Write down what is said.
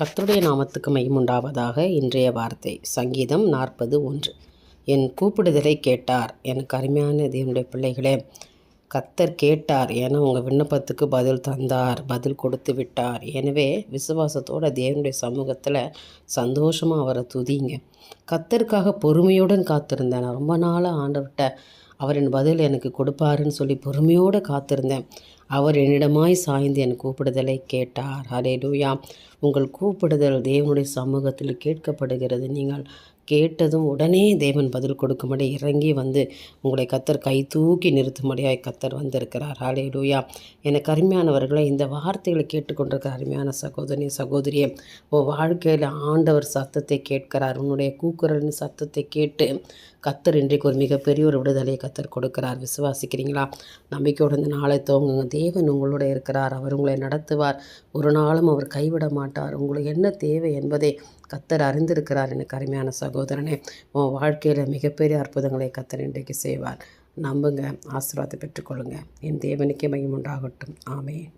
கத்தருடைய நாமத்துக்கு மைமுண்டாவதாக இன்றைய வார்த்தை. சங்கீதம் நாற்பது ஒன்று. என் கூப்பிடுதலை கேட்டார். எனக்கு அருமையான தேவனுடைய பிள்ளைகளே கத்தர் கேட்டார். ஏன்னா உங்கள் விண்ணப்பத்துக்கு பதில் தந்தார் பதில் கொடுத்து விட்டார். எனவே விசுவாசத்தோட தேவனுடைய சமூகத்தில் சந்தோஷமாக அவரை துதிங்க. கத்தருக்காக பொறுமையுடன் காத்திருந்தேன். நான் ரொம்ப நாளாக ஆண்டவிட்ட அவர் என் பதில் எனக்கு கொடுப்பாருன்னு சொல்லி பொறுமையோடு காத்திருந்தேன். அவர் என்னிடமாய் சாய்ந்து என் கூப்பிடுதலை கேட்டார். ஹalleluya உங்கள் கூப்பிடுதல் தேவனுடைய சமூகத்தில் கேட்கப்படுகிறது. நீங்கள் கேட்டதும் உடனே தேவன் பதில் கொடுக்கும்படி இறங்கி வந்து உங்களை கத்தர் கை தூக்கி நிறுத்தும்படியாய் கத்தர் வந்திருக்கிறார். ஹalleluya எனக்கு அருமையானவர்களை இந்த வார்த்தைகளை கேட்டுக்கொண்டிருக்கிற அருமையான சகோதரி சகோதரியே உன் வாழ்க்கையில் ஆண்டவர் சத்தத்தை கேட்கிறார். உன்னுடைய கூக்குரலின் சத்தத்தை கேட்டு கத்தர் இன்றைக்கு ஒரு மிகப்பெரிய ஒரு விடுதலையை கத்தர் கொடுக்கிறார். விசுவாசிக்கிறீங்களா? நம்பிக்கையோடு இந்த நாளை தோங்குங்க தேவன் உங்களோட இருக்கிறார். அவர் உங்களை நடத்துவார். ஒரு நாளும் அவர் கைவிட மாட்டார். உங்களுக்கு என்ன தேவை என்பதை கத்தர் அறிந்திருக்கிறார். எனக்கு அருமையான சகோதரனே உன் வாழ்க்கையில் மிகப்பெரிய அற்புதங்களை கத்தர் இன்றைக்கு செய்வார். நம்புங்க ஆசீர்வாதம் பெற்றுக்கொள்ளுங்க. என் தேவனுக்கே மையம் உண்டாகட்டும். ஆமே